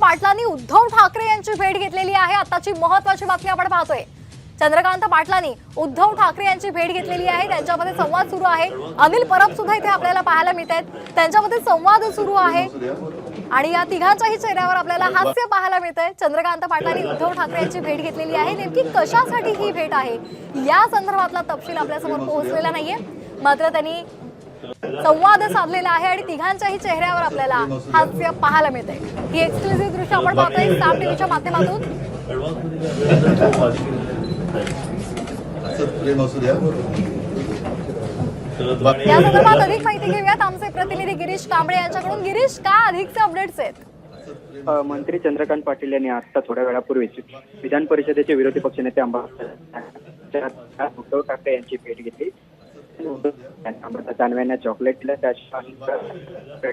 पाटलांनी उद्धव ठाकरे यांची भेट घेतलेली आहे. आताची महत्वाची बातमी आपण पाहतोय. चंद्रकांत पाटलांनी उद्धव ठाकरे यांची भेट घेतलेली आहे. त्यांच्यामध्ये संवाद सुरू आहे. अनिल परब सुद्धा इथे आपल्याला पाहायला मिळत आहेत. त्यांच्यामध्ये संवाद सुरू आहे. आणि या तिघांच्याही चेहऱ्यावर आपल्याला हास्य पाहायला मिळतंय चंद्रकांत पाटलांनी उद्धव ठाकरे यांची भेट घेतलेली आहे. नेमकी कशासाठी ही भेट आहे? या संदर्भातला तपशील आपल्यासमोर पोहोचलेला नाहीये. मात्र त्यांनी संवाद साधलेला आहे आणि तिघांच्याही चेहऱ्यावर आपल्याला हास्य पाहायला मिळते ही एक्सक्लुझिव्ह दृश्य आपण पाहतोय साम टीव्हीच्या माध्यमातून. या संदर्भात अधिक माहिती घेऊयात आमचे प्रतिनिधी गिरीश कांबळे यांच्याकडून. गिरीश काय अधिकचे अपडेट्स आहेत? मंत्री चंद्रकांत पाटील यांनी आता थोड्या वेळापूर्वीच विधान परिषदेचे विरोधी पक्षनेते अंबादास उद्धव ठाकरे यांची भेट घेतली. अंबादास चॉकलेट दिलं त्याशिवाय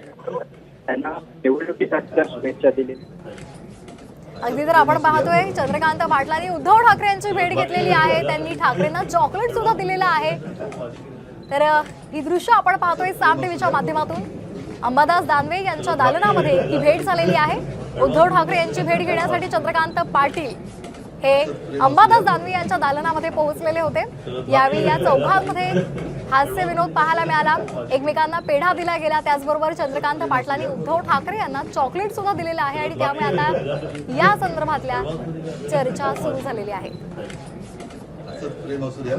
त्यांना निवडणुकीसाठी शुभेच्छा दिली. अगदी तर आपण पाहतोय चंद्रकांत पाटलांनी उद्धव ठाकरे यांची भेट घेतलेली आहे. त्यांनी ठाकरेंना चॉकलेट सुद्धा दिलेलं आहे. तर ही दृश्य आपण पाहतोय साम टीव्हीच्या माध्यमातून. अंबादास दानवे यांच्या दालनामध्ये ही भेट झालेली आहे. उद्धव ठाकरे यांची भेट घेण्यासाठी चंद्रकांत पाटील हे अंबादास दानवे यांच्या दालनामध्ये पोहोचलेले होते. यावेळी या चौघांमध्ये हास्य विनोद पाहायला मिळाला. एकमेकांना पेढा दिला गेला त्याचबरोबर चंद्रकांत पाटलांनी उद्धव ठाकरे यांना चॉकलेट सुद्धा दिलेलं आहे. आणि त्यामुळे आता या संदर्भातल्या चर्चा सुरू झालेली आहे असंच प्रेम असू द्या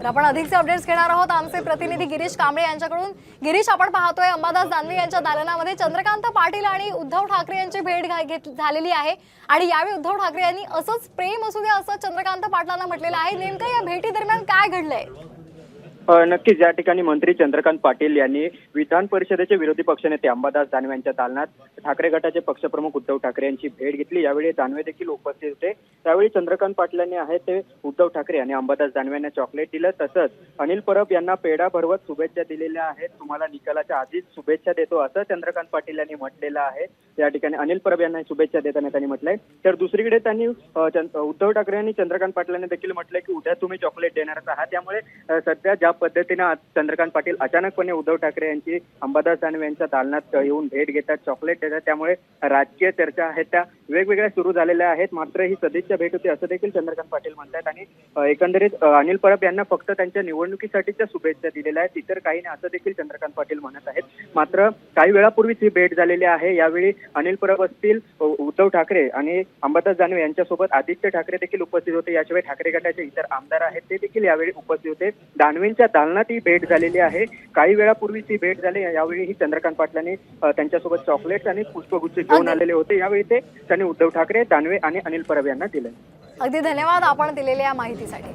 तर आपण अधिकचे अपडेट्स घेणार आहोत. आमचे प्रतिनिधी गिरीश कांबळे यांच्याकडून. गिरीश आपण पाहतोय अंबादास दानवे यांच्या दालनामध्ये चंद्रकांत पाटील आणि उद्धव ठाकरे यांची भेट घेत- झालेली आहे. आणि यावेळी उद्धव ठाकरे यांनी असंच प्रेम असू द्या असं चंद्रकांत पाटलांना म्हटलेलं आहे. नेमकं या भेटी दरम्यान काय घडलंय? नक्कीच या ठिकाणी मंत्री चंद्रकांत पाटील यांनी विधान परिषदेचे विरोधी पक्षनेते अंबादास दानवे यांच्या दालनात ठाकरे गटाचे पक्षप्रमुख उद्धव ठाकरे यांची भेट घेतली. यावेळी दानवे देखील उपस्थित होते. त्यावेळी चंद्रकांत पाटील यांनी आहे ते उद्धव ठाकरे आणि अंबादास दानवे यांना चॉकलेट दिलं. तसंच अनिल परब यांना पेढा भरवत शुभेच्छा दिलेल्या आहेत. तुम्हाला निकालाच्या आधीच शुभेच्छा देतो असं चंद्रकांत पाटील यांनी म्हटलेलं आहे. या ठिकाणी अनिल परब यांना शुभेच्छा देताना त्यांनी म्हटलंय. तर दुसरीकडे त्यांनी उद्धव ठाकरे यांनी चंद्रकांत पाटील यांनी देखील म्हटलंय की उद्या तुम्ही चॉकलेट देणारच आहात. त्यामुळे सध्या ज्या पद्धतीनं चंद्रकांत पाटील अचानकपणे उद्धव ठाकरे यांची अंबादास दानवे यांच्या दालनात येऊन भेट घेतात चॉकलेट देतात त्यामुळे राजकीय चर्चा आहेत त्या वेगवेगळ्या सुरू झालेल्या आहेत. मात्र ही सदिच्छा भेट होती असं देखील चंद्रकांत पाटील म्हणतात आणि एकंदरीत अनिल परब यांना फक्त त्यांच्या निवडणुकीसाठीच्या शुभेच्छा दिलेल्या आहेत. इतर काही नाही असं देखील चंद्रकांत पाटील म्हणत आहेत. मात्र काही वेळापूर्वीच ही भेट झालेली आहे. यावेळी अनिल परब असतील उद्धव ठाकरे आणि अंबादास दानवे यांच्यासोबत आदित्य ठाकरे देखील उपस्थित होते. याशिवाय ठाकरे गटाचे इतर आमदार आहेत ते देखील यावेळी उपस्थित होते. दानवेंच्या दालनात ही भेट झालेली आहे. काही वेळापूर्वीच ही भेट झाली. यावेळी ही चंद्रकांत पाटलांनी त्यांच्यासोबत चॉकलेट्स आणि पुष्पगुच्छ घेऊन. आलेले होते. यावेळी ते त्यांनी उद्धव ठाकरे दानवे आणि अनिल परब यांना दिले अगदी धन्यवाद आपण दिलेल्या माहितीसाठी.